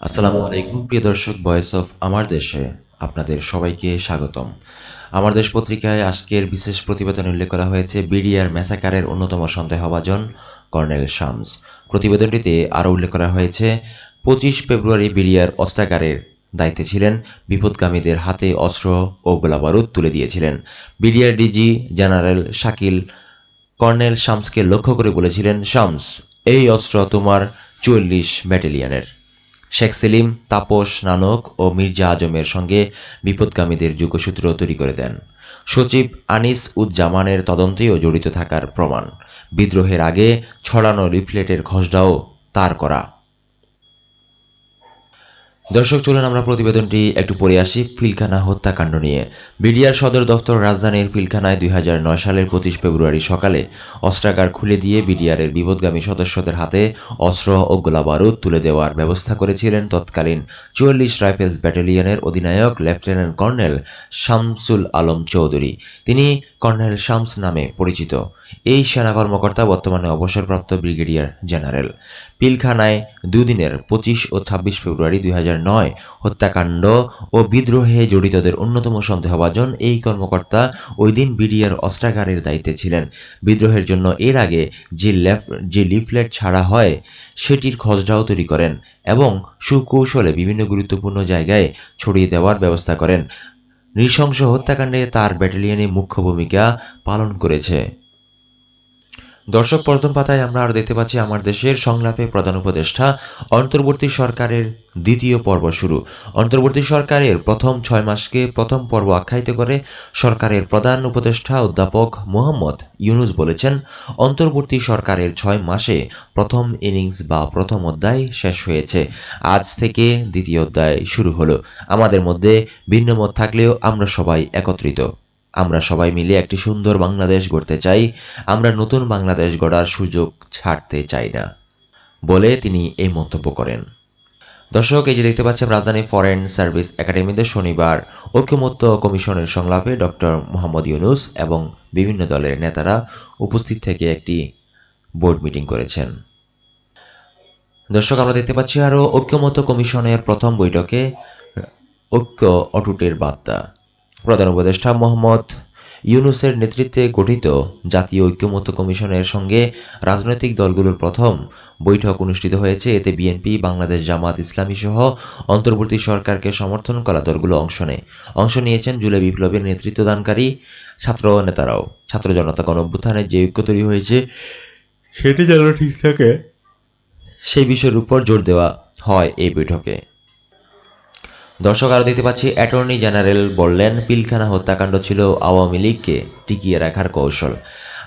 আসসালামু আলাইকুম, প্রিয় দর্শক ভয়েস অফ আমার দেশে আপনাদের সবাইকে স্বাগতম। আমার দেশ পত্রিকায় আজকের বিশেষ প্রতিবেদনে উল্লেখ করা হয়েছে বিডিআর ম্যাসাকারের অন্যতম সন্দেহভাজন কর্নেল শামস। প্রতিবেদনটিতে আরও উল্লেখ করা হয়েছে, পঁচিশ ফেব্রুয়ারি বিডিআর অস্ত্রাগারের দায়িত্বে ছিলেন, বিপদগামীদের হাতে অস্ত্র ও গোলাবারুদ তুলে দিয়েছিলেন। BDR DG general Shakil colonel শামসকে লক্ষ্য করে বলেছিলেন, শামস, এই অস্ত্র তোমার চল্লিশ ব্যাটালিয়নের। শেখ সেলিম, তাপস নানক ও মির্জা আজমের সঙ্গে বিপদগামীদের যুগসূত্র তৈরি করে দেন। সচিব আনিস উজ্জামানের তদন্তেও জড়িত থাকার প্রমাণ। বিদ্রোহের আগে ছড়ানো লিফলেটের খসড়াও তার করা। দর্শক, চলুন আমরা প্রতিবেদনটি একটু পড়ে আসি পিলখানা হত্যাকাণ্ড নিয়ে। বিডিআর সদর দফতর রাজধানীর পিলখানায় দুই সালের পঁচিশ ফেব্রুয়ারি সকালে অস্ত্রাগার খুলে দিয়ে বিডিআরের বিপদগামী সদস্যদের হাতে অস্ত্র ও গোলাবারুদ তুলে দেওয়ার ব্যবস্থা করেছিলেন তৎকালীন চুয়াল্লিশ রাইফেলস ব্যাটালিয়নের অধিনায়ক লেফটেন্যান্ট কর্নেল শামসুল আলম চৌধুরী। তিনি কর্নেল শামস নামে পরিচিত। এই সেনা কর্মকর্তা বর্তমানে অবসরপ্রাপ্ত ব্রিগেডিয়ার জেনারেল। পিলখানায় দুদিনের পঁচিশ ও ছাব্বিশ ফেব্রুয়ারি দুই হত্যাকাণ্ড ও বিদ্রোহে জড়িতদের অন্যতম সন্দেহভাজন এই কর্মকর্তা ওই দিন বিডিআর অস্ত্রাগারের দায়িত্বে ছিলেন। বিদ্রোহের জন্য এর আগে যে লেফ, যে লিফলেট ছাড়া হয়, সেটির খসড়াও তৈরি করেন এবং সুকৌশলে বিভিন্ন গুরুত্বপূর্ণ জায়গায় ছড়িয়ে দেওয়ার ব্যবস্থা করেন। নৃশংস হত্যাকাণ্ডে তার ব্যাটালিয়নে মুখ্য ভূমিকা পালন করেছে। দর্শক প্রথম পাতায় আমরা আর দেখতে পাচ্ছি আমার দেশের সংলাপে প্রধান উপদেষ্টা, অন্তর্বর্তী সরকারের দ্বিতীয় পর্ব শুরু। অন্তর্বর্তী সরকারের প্রথম ছয় মাসকে প্রথম পর্ব আখ্যায়িত করে সরকারের প্রধান উপদেষ্টা অধ্যাপক মোহাম্মদ ইউনুস বলেছেন, অন্তর্বর্তী সরকারের ছয় মাসে প্রথম ইনিংস বা প্রথম অধ্যায় শেষ হয়েছে। আজ থেকে দ্বিতীয় অধ্যায় শুরু হলো। আমাদের মধ্যে ভিন্নমত থাকলেও আমরা সবাই একত্রিত। আমরা সবাই মিলে একটি সুন্দর বাংলাদেশ গড়তে চাই, আমরা নতুন বাংলাদেশ গড়ার সুযোগ ছাড়তে চাই না, বলে তিনি এই মন্তব্য করেন। দর্শক, এই যে দেখতে পাচ্ছেন, রাজধানী ফরেন সার্ভিস একাডেমিতে শনিবার ঐক্যমত্য কমিশনের সংলাপে ডক্টর মোহাম্মদ ইউনুস এবং বিভিন্ন দলের নেতারা উপস্থিত থেকে একটি বোর্ড মিটিং করেছেন। দর্শক, আমরা দেখতে পাচ্ছি আরও ঐক্যমত্য কমিশনের প্রথম বৈঠকে ঐক্য অটুটের বার্তা। প্রধান উপদেষ্টা মোহাম্মদ ইউনুসের নেতৃত্বে গঠিত জাতীয় ঐক্যমত্য কমিশনের সঙ্গে রাজনৈতিক দলগুলোর প্রথম বৈঠক অনুষ্ঠিত হয়েছে। এতে বিএনপি বাংলাদেশ জামাত ইসলামী সহ অন্তর্বর্তী সরকারকে সমর্থন করা দলগুলো অংশ নেয় অংশ নিয়েছেন জুলাই বিপ্লবের নেতৃত্বদানকারী ছাত্র নেতারাও। ছাত্র জনতা গণ অভ্যুত্থানের যে ঐক্য তৈরি হয়েছে সেটি যেন ঠিক থাকে। সেই বিষয়ের উপর জোর দেওয়া হয় এই বৈঠকে। দর্শক আরও দেখতে পাচ্ছি অ্যাটর্নি জেনারেল বললেন, পিলখানা হত্যাকাণ্ড ছিল আওয়ামী লীগকে টিকিয়ে রাখার কৌশল।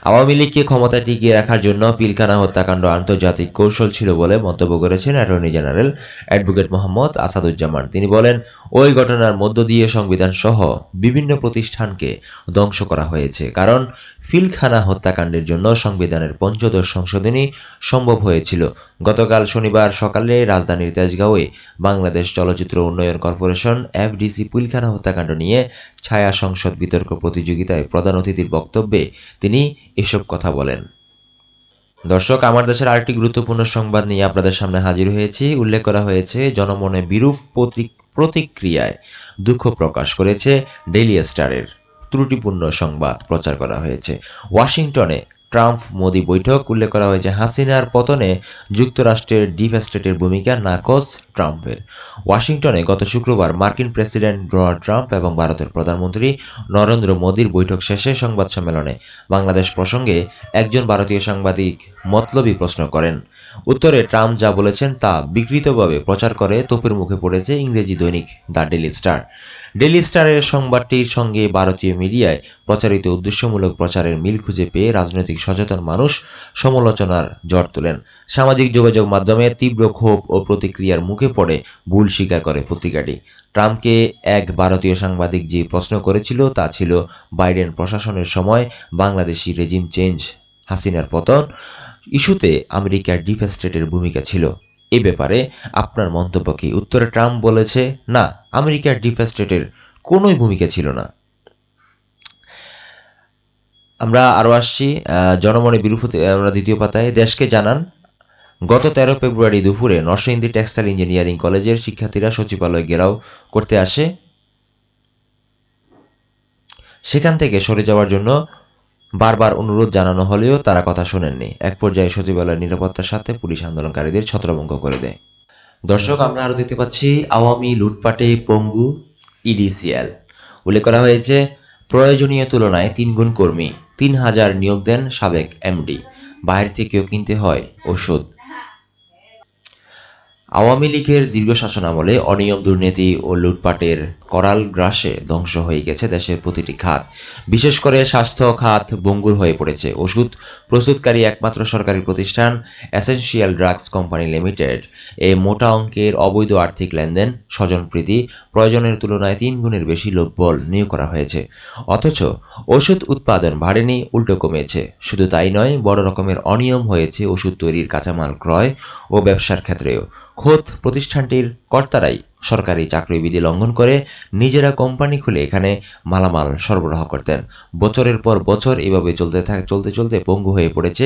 আওয়ামী লীগকে ক্ষমতায় টিকিয়ে রাখার জন্য পিলখানা হত্যাকাণ্ড আন্তর্জাতিক কৌশল ছিল বলে মন্তব্য করেছেন attorney general advocate Mohammad Asaduzzaman তিনি বলেন, ওই ঘটনার মধ্য দিয়ে সংবিধান সহ বিভিন্ন প্রতিষ্ঠানকে ধ্বংস করা হয়েছে। কারণ পিলখানা হত্যাকাণ্ডের জন্য সংবিধানের পঞ্চদশ সংশোধনী সম্ভব হয়েছিল। গতকাল শনিবার সকালে রাজধানীর তেজগাঁওয়ে বাংলাদেশ চলচ্চিত্র উন্নয়ন কর্পোরেশন, এফডিসি পিলখানা হত্যাকাণ্ড নিয়ে ছায়া সংসদ বিতর্ক প্রতিযোগিতায় প্রধান অতিথির বক্তব্যে তিনি এসব কথা বলেন। দর্শক, আমার দেশের আরেকটি গুরুত্বপূর্ণ সংবাদ নিয়ে আপনাদের সামনে হাজির হয়েছি। উল্লেখ করা হয়েছে, জনমনে বিরূপ প্রতি- প্রতিক্রিয়ায় দুঃখ প্রকাশ করেছে ডেইলি স্টারের। ত্রুটিপূর্ণ সংবাদ প্রচার করা হয়েছে। ওয়াশিংটনে ট্রাম্প মোদি বৈঠক উল্লেখ করা হয়েছে হাসিনার পতনে যুক্তরাষ্ট্রের ডিপ স্টেটের ভূমিকা নাকচ ট্রাম্পের। ওয়াশিংটনে গত শুক্রবার মার্কিন প্রেসিডেন্ট ডোনাল্ড ট্রাম্প এবং ভারতের প্রধানমন্ত্রী নরেন্দ্র মোদীর বৈঠক শেষে সংবাদ সম্মেলনে বাংলাদেশ প্রসঙ্গে একজন ভারতীয় সাংবাদিক মতলবী প্রশ্ন করেন। উত্তরে ট্রাম্প যা বলেছেন তা বিকৃতভাবে প্রচার করে তোপের মুখে পড়েছে ইংরেজি দৈনিক দ্য ডেলি স্টার। ডেলি স্টারের সংবাদটির সঙ্গে ভারতীয় মিডিয়ায় প্রচারিত উদ্দেশ্যমূলক প্রচারের মিল খুঁজে পেয়ে রাজনৈতিক সচেতন মানুষ সমালোচনার জট তোলেন। সামাজিক যোগাযোগ মাধ্যমে তীব্র ক্ষোভ ও প্রতিক্রিয়ার মুখে পড়ে ভুল স্বীকার করে পত্রিকাটি। ট্রাম্পকে এক ভারতীয় সাংবাদিক যে প্রশ্ন করেছিল তা ছিল, বাইডেন প্রশাসনের সময় বাংলাদেশি রেজিম চেঞ্জ হাসিনার পতন ইস্যুতে আমেরিকার ডিপ স্টেটের ভূমিকা ছিল। এ ব্যাপারে আপনার মন্তব্য কি? উত্তরে ট্রাম্প বলেছে, না, আমেরিকার ডিপ স্টেটের কোনোই ভূমিকা ছিল না। আমরা আরও আসছি জনমনে বিরূপ আমরা দ্বিতীয় পাতায় দেশকে জানান গত তেরো ফেব্রুয়ারি দুপুরে নরসিংদী টেক্সটাইল ইঞ্জিনিয়ারিং কলেজের শিক্ষার্থীরা সচিবালয় ঘেরাও করতে আসে। সেখান থেকে সরে যাওয়ার জন্য বারবার অনুরোধ জানানো হলেও তারা কথা শোনেননি। এক পর্যায়ে সচিবালয়ের নিরাপত্তার সাথে পুলিশ আন্দোলনকারীদের ছত্রভঙ্গ করে দেয়। দর্শক, আমরা আরও দেখতে পাচ্ছি আওয়ামী লুটপাটে পঙ্গু ইডিসিএল। উল্লেখ করা হয়েছে, প্রয়োজনীয় তুলনায় তিন গুণ কর্মী, তিন হাজার নিয়োগ দেন সাবেক এমডি। বাইরে থেকেও কিনতে হয় ওষুধ। আওয়ামী লীগের দীর্ঘ শাসন আমলে অনিয়ম, দুর্নীতি ও লুটপাটের করাল গ্রাসে ধ্বংস হয়ে গেছে দেশের প্রতিটি খাত। বিশেষ করে স্বাস্থ্য খাত বঙ্গুর হয়ে পড়েছে। ওষুধ প্রস্তুতকারী একমাত্র সরকারি প্রতিষ্ঠান এসেনশিয়াল ড্রাগস কোম্পানি লিমিটেড। এই মোটা অঙ্কের অবৈধ আর্থিক লেনদেন স্বজনপ্রীতি প্রয়োজনের তুলনায় তিন গুণের বেশি লোকবল নিয়োগ করা হয়েছে। অথচ ওষুধ উৎপাদন বাড়েনি, উল্টো কমেছে। শুধু তাই নয়, বড় রকমের অনিয়ম হয়েছে ওষুধ তৈরির কাঁচামাল ক্রয় ও ব্যবসার ক্ষেত্রেও। খোদ প্রতিষ্ঠানটির কর্তারাই সরকারি চাকরিবিধি লঙ্ঘন করে নিজেরা কোম্পানি খুলে এখানে মালামাল সরবরাহ করতেন। বছরের পর বছর এভাবে চলতে থাক চলতে চলতে পঙ্গু হয়ে পড়েছে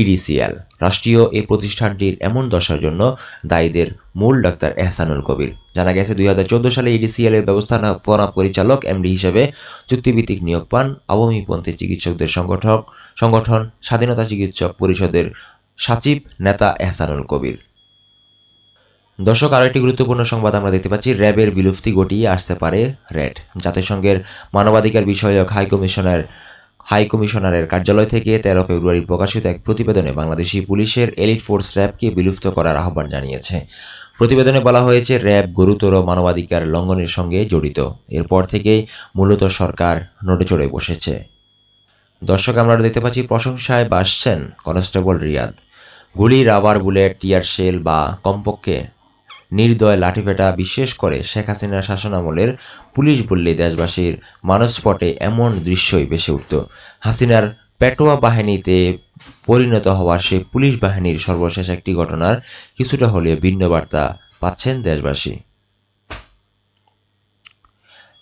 ইডিসিএল রাষ্ট্রীয় এই প্রতিষ্ঠানটির এমন দশার জন্য দায়ীদের মূল ডাক্তার এহসানুল কবির। জানা গেছে, দুই হাজার চোদ্দ সালে ইডিসিএল এর ব্যবস্থাপনা পরিচালক, এমডি হিসেবে চুক্তিভিত্তিক নিয়োগ পান আওয়ামীপন্থী চিকিৎসকদের সংগঠক, সংগঠন স্বাধীনতা চিকিৎসক পরিষদের সচিব নেতা এহসানুল কবির। দর্শক, আরও একটি গুরুত্বপূর্ণ সংবাদ আমরা দেখতে পাচ্ছি। র্যাবের বিলুপ্তি গটিয়ে আসতে পারে র্যাড জাতিসংঘের মানবাধিকার বিষয়ক হাই কমিশনার, হাই কমিশনারের কার্যালয় থেকে তেরো ফেব্রুয়ারি প্রকাশিত এক প্রতিবেদনে বাংলাদেশি পুলিশের এলিট ফোর্স র্যাবকে বিলুপ্ত করার আহ্বান জানিয়েছে। প্রতিবেদনে বলা হয়েছে, র্যাব গুরুতর মানবাধিকার লঙ্ঘনের সঙ্গে জড়িত। এরপর থেকেই মূলত সরকার নড়ে চড়ে বসেছে। দর্শক, আমরা দেখতে পাচ্ছি, প্রশংসায় বাসছেন কনস্টেবল রিয়াদ। গুলি, রাবার, বুলেট, টিয়ার শেল বা কমপক্ষে নির্দয় লাঠিপেটা বিশেষ করে শেখ হাসিনার শাসনামলের পুলিশ বললে দেশবাসীর মানসপটে এমন দৃশ্যই বেশি উঠত। হাসিনার পেটোয়া বাহিনীতে পরিণত হওয়ার সেই পুলিশ বাহিনীর সর্বশেষ একটি ঘটনার কিছুটা হলেও ভিন্ন বার্তা পাচ্ছেন দেশবাসী।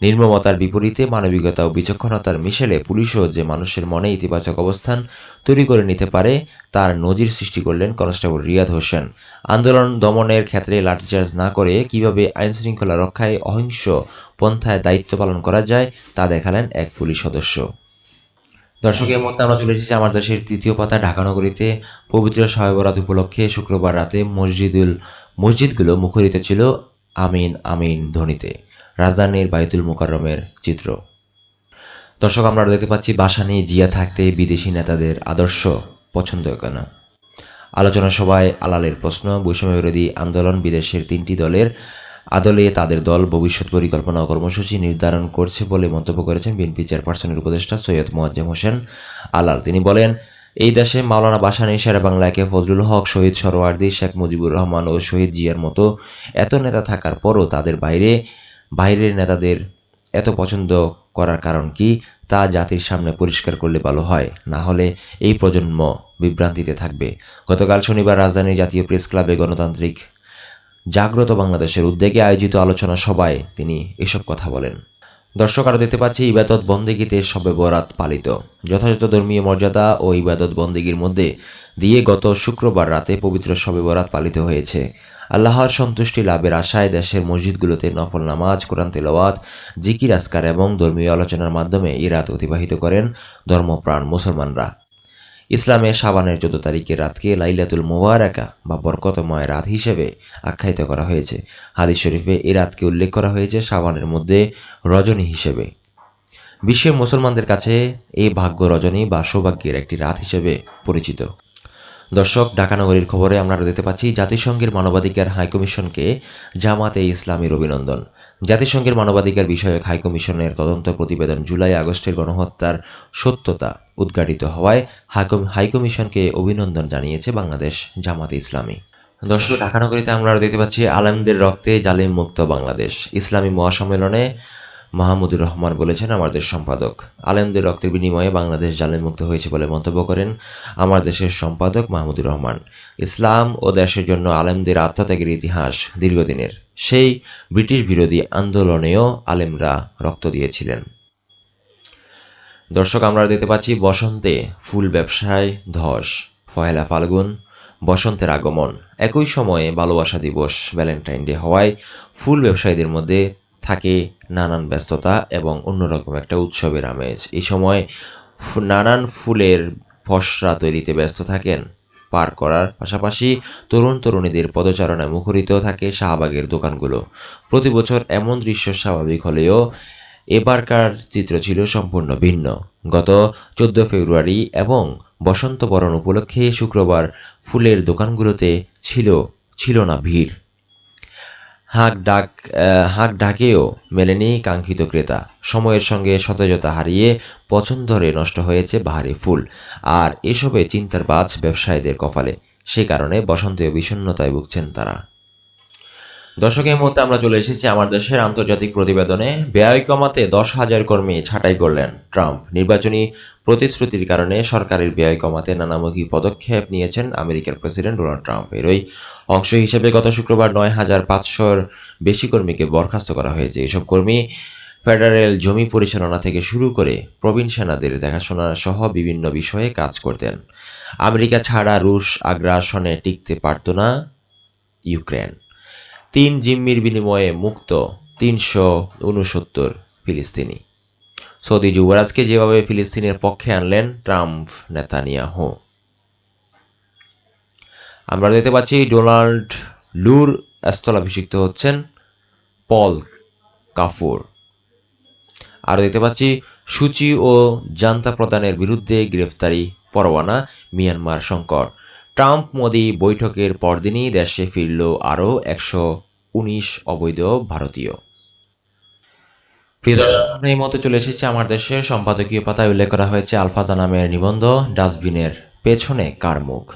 নির্মমতার বিপরীতে মানবিকতা ও বিচক্ষণতার মিশেলে পুলিশও যে মানুষের মনে ইতিবাচক অবস্থান তৈরি করে নিতে পারে, তার নজির সৃষ্টি করলেন কনস্টেবল রিয়াদ হোসেন। আন্দোলন দমনের ক্ষেত্রে লাঠিচার্জ না করে কীভাবে আইনশৃঙ্খলা রক্ষায় অহিংস পন্থায় দায়িত্ব পালন করা যায়, তা দেখালেন এক পুলিশ সদস্য। দর্শকের মধ্যে আমরা চলে এসেছি আমার দেশের তৃতীয় পাতা, ঢাকা নগরীতে পবিত্র শবে উপলক্ষে শুক্রবার রাতে মসজিদুল, মসজিদগুলো মুখরিত ছিল আমিন আমিন ধ্বনিতে। রাজধানীর বাইতুল মোকাররমের চিত্র। দর্শক, আমরা দেখতে পাচ্ছি, বাসা নিয়ে জিয়া থাকতে বিদেশি নেতাদের আদর্শ পছন্দ কেন? আলোচনা সভায় আলালের প্রশ্ন, বৈষম্য বিরোধী আন্দোলন বিদেশের তিনটি দলের আদলে তাদের দল ভবিষ্যৎ পরিকল্পনা কর্মসূচি নির্ধারণ করছে বলে মন্তব্য করেছেন বিএনপি চেয়ারপারসনের উপদেষ্টা সৈয়দ মোয়াজ্জেম হোসেন আলাল। তিনি বলেন, এই দেশে মাওলানা বাসানি সেরা বাংলাকে ফজলুল হক, শহীদ সরোয়ার্দি শেখ মুজিবুর রহমান ও শহীদ জিয়ার মতো এত নেতা থাকার পরও তাদের বাইরে বাইরের নেতাদের এত পছন্দ করার কারণ কি? তা জাতির সামনে পরিষ্কার করলে ভালো হয়। না হলে এই প্রজন্ম বিভ্রান্তিতে থাকবে। গতকাল শনিবার রাজধানীর জাতীয় প্রেস ক্লাবে গণতান্ত্রিক জাগ্রত বাংলাদেশের উদ্যোগে আয়োজিত আলোচনা সভায় তিনি এসব কথা বলেন। দর্শক, আরও দেখতে পাচ্ছি, ইবাদত বন্দেগীতে শবে বরাত পালিত। যথাযথ ধর্মীয় মর্যাদা ও ইবাদত বন্দেগীর মধ্যে দিয়ে গত শুক্রবার রাতে পবিত্র শবে বরাত পালিত হয়েছে। আল্লাহর সন্তুষ্টি লাভের আশায় দেশের মসজিদগুলোতে নফল নামাজ, কোরআন তেলাওয়াত, জিকির আসকার এবং ধর্মীয় আলোচনার মাধ্যমে এই রাত অতিবাহিত করেন ধর্মপ্রাণ মুসলমানরা। ইসলামে সাবানের চোদ্দ তারিখের রাতকে লাইলাতুল মোবারাকা বা বরকতময় রাত হিসেবে আখ্যায়িত করা হয়েছে। হাদিস শরীফে এই রাতকে উল্লেখ করা হয়েছে সাবানের মধ্যে রজনী হিসেবে। বিশ্বের মুসলমানদের কাছে এই ভাগ্য রজনী বা সৌভাগ্যের একটি রাত হিসেবে পরিচিত। দর্শক, ঢাকা নগরীর খবরে আমরা দেখতে পাচ্ছি, জাতিসংঘের মানবাধিকার হাইকমিশনকে জামাতে ইসলামীর অভিনন্দন। জাতিসংঘের মানবাধিকার বিষয়ক হাইকমিশনের তদন্ত প্রতিবেদন জুলাই আগস্টের গণহত্যার সত্যতা উদ্ঘাটিত হওয়ায় হাইকমিশনকে অভিনন্দন জানিয়েছে বাংলাদেশ জামাতে ইসলামী। দর্শক, ঢাকা নগরীতে আমরা দেখতে পাচ্ছি, আলেমদের রক্তে জালিম মুক্ত বাংলাদেশ। ইসলামী মহাসম্মেলনে মাহমুদুর রহমান বলেছেন, আমাদের সম্পাদক। আলেমদের রক্তের বিনিময়ে বাংলাদেশ জালেম মুক্ত হয়েছে বলে মন্তব্য করেন আমার দেশের সম্পাদক মাহমুদুর রহমান। ইসলাম ও দেশের জন্য আলেমদের আত্মত্যাগের ইতিহাস দীর্ঘদিনের। সেই ব্রিটিশ বিরোধী আন্দোলনেও আলেমরা রক্ত দিয়েছিলেন। দর্শক, আমরা দেখতে পাচ্ছি বসন্তে ফুল ব্যবসায় ধস। পহেলা ফাল্গুন, বসন্তের আগমন। একই সময়ে ভালোবাসা দিবস, ভ্যালেন্টাইন ডে হওয়ায় ফুল ব্যবসায়ীদের মধ্যে থাকে নানান ব্যস্ততা এবং অন্যরকম একটা উৎসবের আমেজ। এই সময় নানান ফুলের ফসরা তৈরিতে ব্যস্ত থাকেন। পার করার পাশাপাশি তরুণ তরুণীদের পদচারণায় মুখরিত থাকে শাহবাগের দোকানগুলো। প্রতি বছর এমন দৃশ্য স্বাভাবিক হলেও এবারকার চিত্র ছিল সম্পূর্ণ ভিন্ন। গত চোদ্দ ফেব্রুয়ারি এবং বসন্ত বরণ উপলক্ষে শুক্রবার ফুলের দোকানগুলোতে ছিল ছিল না ভিড়। হাঁক ডাক হাঁক ডাকেও মেলেনি কাঙ্ক্ষিত ক্রেতা। সময়ের সঙ্গে সতেজতা হারিয়ে পছন্দ ধরে নষ্ট হয়েছে বাহারি ফুল। আর এসবে চিন্তার বাজ ব্যবসায়ীদের কপালে। সে কারণে বসন্তীয় বিষণ্নতায় ভুগছেন তারা। দর্শকের মধ্যে আমরা চলে এসেছি আমার দেশের আন্তর্জাতিক প্রতিবেদনে। ব্যয় কমাতে দশ হাজার কর্মী ছাঁটাই করলেন ট্রাম্প। নির্বাচনী প্রতিশ্রুতির কারণে সরকারের ব্যয় কমাতে নানামুখী পদক্ষেপ নিয়েছেন আমেরিকার প্রেসিডেন্ট ডোনাল্ড ট্রাম্প। এরই অংশ হিসেবে গত শুক্রবার নয় হাজার পাঁচশোর বেশি কর্মীকে বরখাস্ত করা হয়েছে। এসব কর্মী ফেডারেল জমি পরিচালনা থেকে শুরু করে প্রবীণ সেনাদের দেখাশোনা সহ বিভিন্ন বিষয়ে কাজ করতেন। আমেরিকা ছাড়া রুশ আগ্রাসনে টিকতে পারত না ইউক্রেন। তিন জিম্মির বিনিময়ে মুক্ত তিনশো উনসত্তর ফিলিস্তিনি। সৌদি যুবরাজকে যেভাবে ফিলিস্তিনের পক্ষে আনলেন, ট্রাম্প, নেতানিয়াহু। আমরা দেখতে পাচ্ছি ডোনাল্ড লুর স্থলাভিষিক্ত হচ্ছেন পল কাফুর। আরও দেখতে পাচ্ছি সূচি ও জান্তা প্রদানের বিরুদ্ধে গ্রেফতারি পরোয়ানা মিয়ানমার সংকট। ট্রাম্প মোদি বৈঠকের পরদিনই দেশে ফিরল আরও একশো উনিশ অবৈধ ভারতীয়। প্রিয় এই মতো চলে এসেছি আমার দেশের সম্পাদকীয় পাতায় উল্লেখ করা হয়েছে আলফাজা নামের নিবন্ধ, ডাস্টবিনের পেছনে কার মুখ?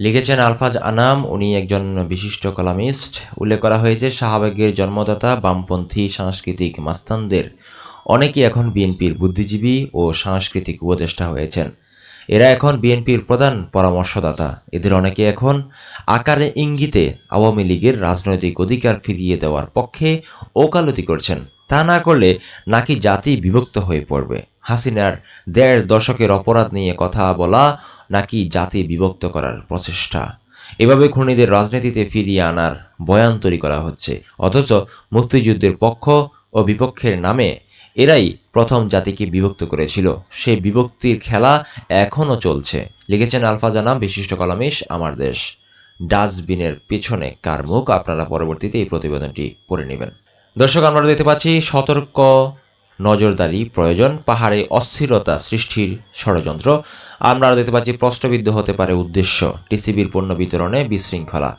লিখেছেন আলফাজ আনাম, উনি একজন বিশিষ্ট কলামিস্ট। উল্লেখ করা হয়েছে, শাহবাগের জন্মদাতা, বামপন্থী সাংস্কৃতিক মাস্তানদের। অনেকেই এখন বিএনপির বুদ্ধিজীবী ও সাংস্কৃতিক উপদেষ্টা হয়েছেন। এরা এখন বিএনপির প্রধান পরামর্শদাতা। এদের অনেকে এখন আকারে ইঙ্গিতে আওয়ামী লীগের রাজনৈতিক অধিকার ফিরিয়ে দেওয়ার পক্ষে ওকালতি করছেন। তা না করলে নাকি জাতি বিভক্ত হয়ে পড়বে। হাসিনার দেড় দশকের অপরাধ নিয়ে কথা বলা নাকি জাতি বিভক্ত করার প্রচেষ্টা। এভাবে খুনিদের রাজনীতিতে ফিরিয়ে আনার বয়ান তৈরি করা হচ্ছে। অথচ মুক্তিযুদ্ধের পক্ষ ও বিপক্ষের নামে এরাই প্রথম জাতিকে বিভক্ত করেছিল। সেই বিভক্তির খেলা এখনও চলছে। লিখেছেন আলফা জানাম, বিশিষ্ট কলামিশ, আমার দেশ। ডাস্টবিনের পেছনে কার মুখ? আপনারা পরবর্তীতে এই প্রতিবেদনটি পড়ে নেবেন। দর্শক, আমরা দেখতে পাচ্ছি সতর্ক নজরদারি প্রয়োজন, পাহাড়ে অস্থিরতা সৃষ্টির ষড়যন্ত্র। আমরা দেখতে পাচ্ছি প্রশ্নবিদ্ধ হতে পারে উদ্দেশ্য, টিসিবির পণ্য বিতরণে বিশৃঙ্খলা।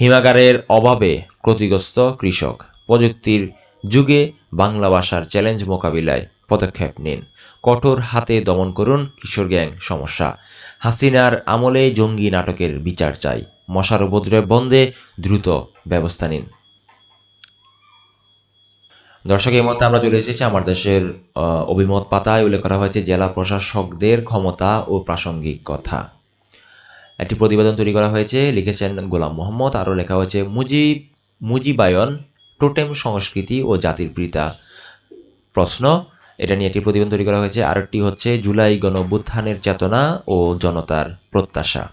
হিমাগারের অভাবে ক্ষতিগ্রস্ত কৃষক। প্রযুক্তির যুগে বাংলা ভাষার চ্যালেঞ্জ মোকাবিলায় পদক্ষেপ নিন। কঠোর হাতে দমন করুন কিশোর গ্যাং সমস্যা। হাসিনার আমলে জঙ্গি নাটকের বিচার চাই। মশার উপদ্রব বন্ধে দ্রুত ব্যবস্থা নিন। দর্শক, এই মধ্যে আমরা চলে এসেছি আমার দেশের অভিমত পাতায়। উল্লেখ করা হয়েছে, জেলা প্রশাসকদের ক্ষমতা ও প্রাসঙ্গিক কথা। একটি প্রতিবেদন তৈরি করা হয়েছে, লিখেছেন গোলাম মোহাম্মদ। আরও লেখা হয়েছে, মুজিব, মুজিবায়ন টোটেম সংস্কৃতি ও জাতির পিতা প্রশ্ন। এটা নিয়ে একটি প্রতিবেদন তৈরি করা হয়েছে। আরেকটি হচ্ছে, জুলাই গণঅভ্যুত্থানের চেতনা ও জনতার প্রত্যাশা।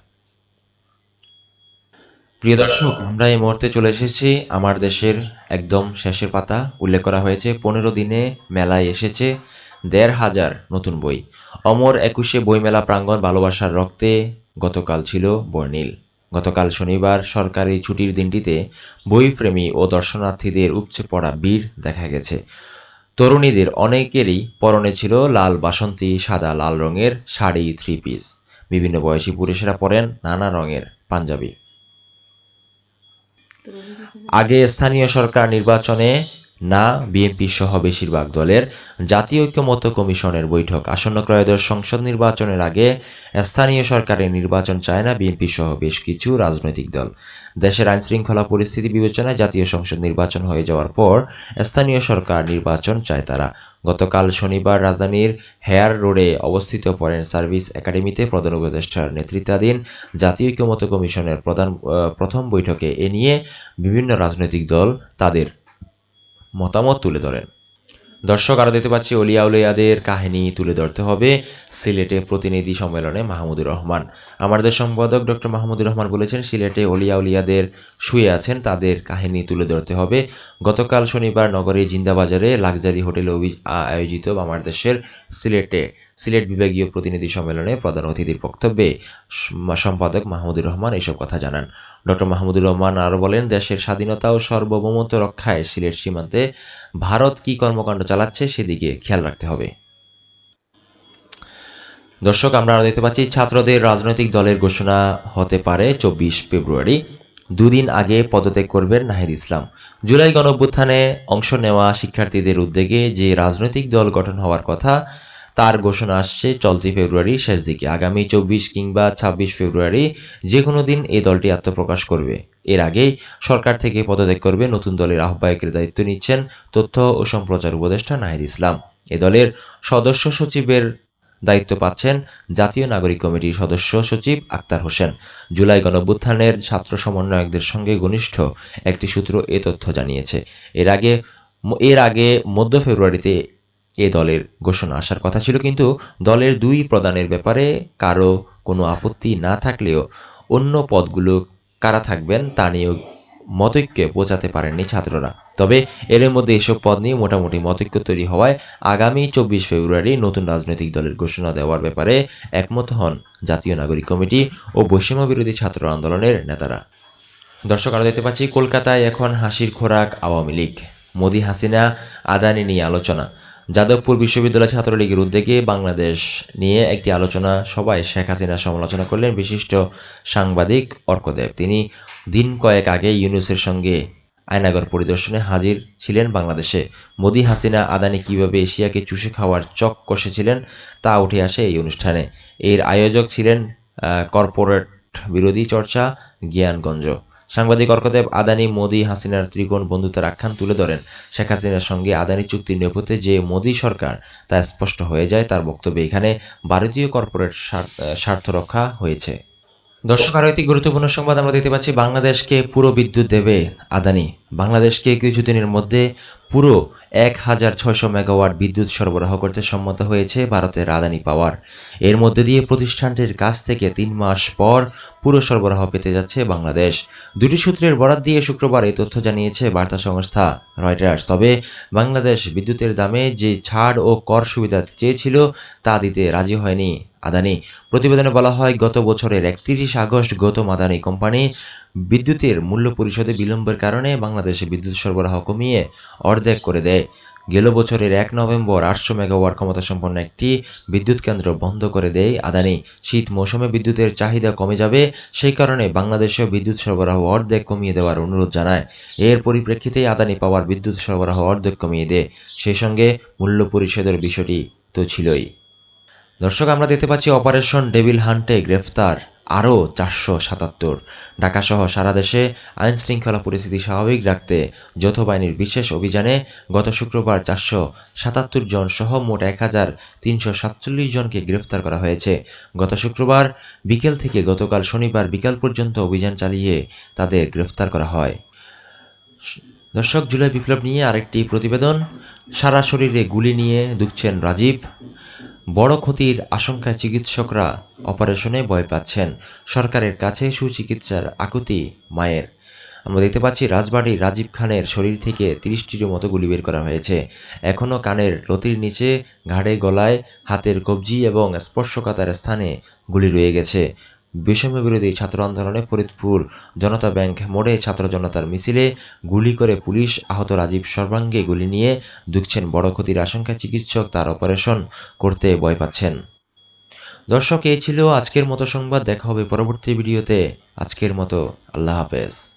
প্রিয় দর্শক, আমরা এই মুহূর্তে চলে এসেছি আমার দেশের একদম শেষের পাতা। উল্লেখ করা হয়েছে, পনেরো দিনে মেলায় এসেছে দেড় হাজার নতুন বই। অমর একুশে বইমেলা প্রাঙ্গণ ভালোবাসার রক্তে গতকাল ছিল বর্ণিল। গতকাল শনিবার সরকারি ছুটির দিনটিতে বইপ্রেমী ও দর্শনার্থীদের উপচে পড়া ভিড় দেখা গেছে। তরুণীদের অনেকেরই পরনে ছিল লাল বাসন্তী, সাদা, লাল রঙের শাড়ি থ্রি পিস বিভিন্ন বয়সী পুরুষেরা পরেন নানা রঙের পাঞ্জাবি। আগে স্থানীয় সরকার নির্বাচনে না, বিএনপি সহ বেশিরভাগ দলের জাতীয় ঐক্যমত্য কমিশনের বৈঠক আসন্ন ত্রয়োদশ সংসদ নির্বাচনের আগে স্থানীয় সরকারের নির্বাচন চায় না বিএনপি সহ বেশ কিছু রাজনৈতিক দল। দেশের আইনশৃঙ্খলা পরিস্থিতি বিবেচনায় জাতীয় সংসদ নির্বাচন হয়ে যাওয়ার পর স্থানীয় সরকার নির্বাচন চায় তারা। গতকাল শনিবার রাজধানীর হেয়ার রোডে অবস্থিত ফরেন সার্ভিস একাডেমিতে প্রধান উপদেষ্টার নেতৃত্বাধীন জাতীয় ঐক্যমত্য কমিশনের প্রধান প্রথম বৈঠকে এ নিয়ে বিভিন্ন রাজনৈতিক দল তাদের মতামত তুলে ধরেন। দর্শক, আরও দেখতে পাচ্ছি অলিয়া উলিয়াদের কাহিনী তুলে ধরতে হবে সিলেটে প্রতিনিধি সম্মেলনে মাহমুদুর রহমান। আমাদের সম্পাদক ডক্টর মাহমুদুর রহমান বলেছেন, সিলেটে অলিয়া উলিয়াদের শুয়ে আছেন, তাদের কাহিনী তুলে ধরতে হবে। গতকাল শনিবার নগরীর জিন্দাবাজারে লাক্সারি হোটেলে আয়োজিত আমার দেশের সিলেটে সিলেট বিভাগীয় প্রতিনিধি সম্মেলনে প্রধান অতিথির বক্তব্যে সম্পাদক মাহমুদুর রহমান এসব কথা জানান। ডক্টর মাহমুদুর রহমান আরও বলেন, দেশের স্বাধীনতা ও সার্বভৌমত্ব রক্ষায় সিলেট সীমান্তে ভারত কী কর্মকাণ্ড চালাচ্ছে সেদিকে খেয়াল রাখতে হবে। দর্শক, আমরা আরও দেখতে পাচ্ছি, ছাত্রদের রাজনৈতিক দলের ঘোষণা হতে পারে চব্বিশ ফেব্রুয়ারি। দুদিন আগে পদত্যাগ করবেন নাহিদ ইসলাম। জুলাই গণঅভ্যুত্থানে অংশ নেওয়া শিক্ষার্থীদের উদ্যোগে যে রাজনৈতিক দল গঠন হওয়ার কথা তার ঘোষণা আসছে, চলতি ফেব্রুয়ারির শেষ দিকে। আগামী চব্বিশ কিংবা ছাব্বিশ ফেব্রুয়ারি যে কোনো দিন এই দলটি আত্মপ্রকাশ করবে। এর আগেই সরকার থেকে পদত্যাগ করবে নতুন দলের আহ্বায়কের দায়িত্ব নিচ্ছেন তথ্য ও সম্প্রচার উপদেষ্টা নাহিদ ইসলাম। এ দলের সদস্য সচিবের দায়িত্ব পাচ্ছেন জাতীয় নাগরিক কমিটির সদস্য সচিব আক্তার হোসেন। জুলাই গণঅভ্যুত্থানের ছাত্র সমন্বয়কদের সঙ্গে ঘনিষ্ঠ একটি সূত্র এ তথ্য জানিয়েছে। এর আগে এর আগে মধ্য ফেব্রুয়ারিতে এ দলের ঘোষণা আসার কথা ছিল, কিন্তু দলের দুই প্রদানের ব্যাপারে কারও কোনো আপত্তি না থাকলেও অন্য পদগুলো কারা থাকবেন তা নিয়েও মতৈক্যে পৌঁছাতে পারেননি ছাত্ররা। তবে এর মধ্যে এসব পদ নিয়ে মোটামুটি মতৈক্য তৈরি হওয়ায় আগামী চব্বিশ ফেব্রুয়ারি নতুন রাজনৈতিক দলের ঘোষণা দেওয়ার ব্যাপারে একমত হন জাতীয় নাগরিক কমিটি ও বৈষম্য বিরোধী ছাত্র আন্দোলনের নেতারা। দর্শক, আরও দেখতে পাচ্ছি, কলকাতায় এখন হাসির খোরাক আওয়ামী লীগ। মোদি, হাসিনা, আদানি নিয়ে আলোচনা। যাদবপুর বিশ্ববিদ্যালয় ছাত্রলীগের উদ্যোগে বাংলাদেশ নিয়ে একটি আলোচনা সভায় শেখ হাসিনার সমালোচনা করলেন বিশিষ্ট সাংবাদিক অর্কদেব। তিনি দিন কয়েক আগে ইউনুসের সঙ্গে আয়নাগর পরিদর্শনে হাজির ছিলেন বাংলাদেশে। মোদি হাসিনা আদানি কীভাবে এশিয়াকে চুষে খাওয়ার চক কষেছিলেন তা উঠে আসে এই অনুষ্ঠানে। এর আয়োজক ছিলেন কর্পোরেট বিরোধী চর্চা, জ্ঞানগঞ্জ। সাংবাদিক অর্কদেব, আদানি, মোদি, হাসিনার ত্রিকোণ বন্ধুত্বের আখ্যান তুলে ধরেন। শেখ হাসিনার সঙ্গে আদানি চুক্তির নেপথ্যে যে মোদি সরকার, তা স্পষ্ট হয়ে যায় তার বক্তব্যে। এখানে ভারতীয় কর্পোরেট স্বার্থ রক্ষা হয়েছে। দর্শক, আরও একটি গুরুত্বপূর্ণ সংবাদ আমরা দেখতে পাচ্ছি। বাংলাদেশকে পুরো বিদ্যুৎ দেবে আদানি। বাংলাদেশকে কিছুদিনের মধ্যে পুরো এক হাজার ছয়শো মেগাওয়াট বিদ্যুৎ সরবরাহ করতে সম্মত হয়েছে ভারতের আদানি পাওয়ার। এর মধ্যে দিয়ে প্রতিষ্ঠানটির কাছ থেকে তিন মাস পর পুরো সরবরাহ পেতে যাচ্ছে বাংলাদেশ। দুটি সূত্রের বরাত দিয়ে শুক্রবার এই তথ্য জানিয়েছে বার্তা সংস্থা রয়টার্স। তবে বাংলাদেশ বিদ্যুতের দামে যে ছাড় ও কর সুবিধা চেয়েছিল তা দিতে রাজি হয়নি। আদানি। প্রতিবেদনে বলা হয়, গত বছরের একত্রিশ আগস্ট গৌতম আদানি কোম্পানি বিদ্যুতের মূল্য পরিশোধে বিলম্বের কারণে বাংলাদেশে বিদ্যুৎ সরবরাহ কমিয়ে অর্ধেক করে দেয়। গেল বছরের এক নভেম্বর আটশো মেগাওয়াট ক্ষমতা সম্পন্ন একটি বিদ্যুৎ কেন্দ্র বন্ধ করে দেয় আদানি। শীত মৌসুমে বিদ্যুতের চাহিদা কমে যাবে, সেই কারণে বাংলাদেশেও বিদ্যুৎ সরবরাহ অর্ধেক কমিয়ে দেওয়ার অনুরোধ জানায়। এর পরিপ্রেক্ষিতেই আদানি পাওয়ার বিদ্যুৎ সরবরাহ অর্ধেক কমিয়ে দেয়। সেই সঙ্গে মূল্য পরিশোধের বিষয়টি তো ছিলই। দর্শক, আমরা দেখতে পাচ্ছি অপারেশন ডেভিল হান্টে গ্রেফতার আরও চারশো সাতাত্তর। ঢাকাসহ সারা দেশে আইন শৃঙ্খলা পরিস্থিতি স্বাভাবিক রাখতে যৌথ বাহিনীর বিশেষ অভিযানে গত শুক্রবার চারশো সাতাত্তর জন সহ মোট এক হাজার তিনশো সাতচল্লিশ জনকে গ্রেফতার করা হয়েছে। গত শুক্রবার বিকেল থেকে গতকাল শনিবার বিকাল পর্যন্ত অভিযান চালিয়ে তাদের গ্রেফতার করা হয়। দর্শক, জুলাই বিপ্লব নিয়ে আরেকটি প্রতিবেদন। সারা শরীরে গুলি নিয়ে দুঃখছেন রাজীব। বড় ক্ষতির আশঙ্কায় চিকিৎসকরা অপারেশনে ভয় পাচ্ছেন। সরকারের কাছে সুচিকিৎসার আকুতি মায়ের। আমরা দেখতে পাচ্ছি রাজবাড়ির রাজীব খানের শরীর থেকে তিরিশটির মতো গুলি বের করা হয়েছে। এখনও কানের লতির নিচে, ঘাড়ে, গলায়, হাতের কবজি এবং স্পর্শকাতার স্থানে গুলি রয়ে গেছে। বৈষম্য বিরোধী ছাত্র আন্দোলনে ফরিদপুর জনতা ব্যাংক মোড়ে ছাত্র জনতার মিছিলে গুলি করে পুলিশ আহত রাজীব সর্বাঙ্গে গুলি নিয়ে দুঃখছেন বড় ক্ষতির আশঙ্কা চিকিৎসক তার অপারেশন করতে ভয় পাচ্ছেন। দর্শক, এই ছিল আজকের মতো সংবাদ। দেখা হবে পরবর্তী ভিডিওতে। আজকের মতো আল্লাহ হাফেজ।